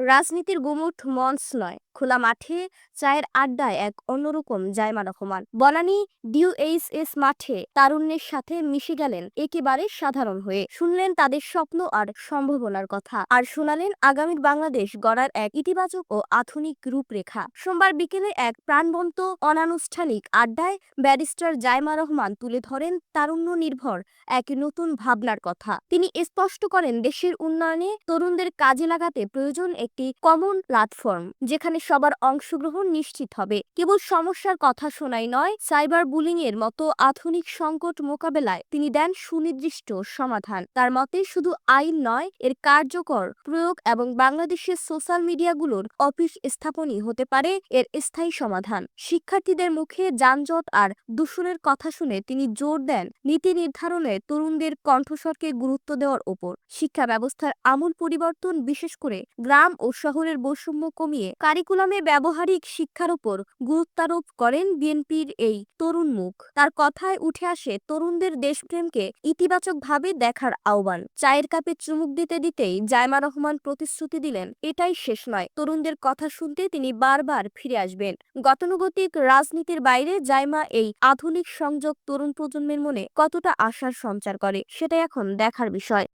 রাজনীতির গুমুট মঞ্চ নয়, খোলা মাঠে চায়ের আড্ডায় এক অন্যরকম জায়মা রহমান বনানী ডিউএইচএস মাঠে তারুণ্যের সাথে মিশে গেলেন একেবারে সাধারণ হয়ে। শুনলেন তাদের স্বপ্ন আর সম্ভাবনার কথা আর শোনালেন আগামীর বাংলাদেশ গড়ার এক ইতিবাচক ও আধুনিক রূপরেখা। সোমবার বিকেলে এক প্রাণবন্ত অনানুষ্ঠানিক আড্ডায় ব্যারিস্টার জায়মা রহমান তুলে ধরেন তারুণ্য নির্ভর এক নতুন ভাবনার কথা। তিনি স্পষ্ট করেন, দেশের উন্নয়নে তরুণদের কাজে লাগাতে প্রয়োজন একটি কমন প্ল্যাটফর্ম যেখানে সবার অংশগ্রহণ নিশ্চিত হবে। কেবল সমস্যার কথা শোনাই নয় সাইবার বুলিং এর মতো আধুনিক সংকট মোকাবেলায় তিনি দেন সুনির্দিষ্ট সমাধান। তার মতে, শুধু আইন নয়, এর কার্যকর প্রয়োগ এবং বাংলাদেশের সোশ্যাল মিডিয়াগুলোর অফিস স্থাপনই হতে পারে এর স্থায়ী সমাধান। শিক্ষার্থীদের মুখে যানজট আর দূষণের কথা শুনে তিনি জোর দেন নীতি নির্ধারণে তরুণদের কণ্ঠস্বরকে গুরুত্ব দেওয়ার ওপর। শিক্ষা ব্যবস্থার আমূল পরিবর্তন, বিশেষ করে গ্রাম ও শহরের বৈষম্য কমিয়ে কারিকুলামে ব্যবহারিক শিক্ষার উপর গুরুত্বারোপ করেন বিএনপির এই তরুণ মুখ। তার কথায় উঠে আসে, তরুণদের দেশপ্রেমকে ইতিবাচকভাবে দেখার আহ্বান। চায়ের কাপে চুমুক দিতে দিতেই জায়মা রহমান প্রতিশ্রুতি দিলেন, এটাই শেষ নয়। তরুণদের কথা শুনতে তিনি বারবার ফিরে আসবেন। গতানুগতিক রাজনীতির বাইরে জায়মা এই আধুনিক সংযোগ তরুণ প্রজন্মের মনে কতটা আশার সঞ্চার করে, সেটাই এখন দেখার বিষয়।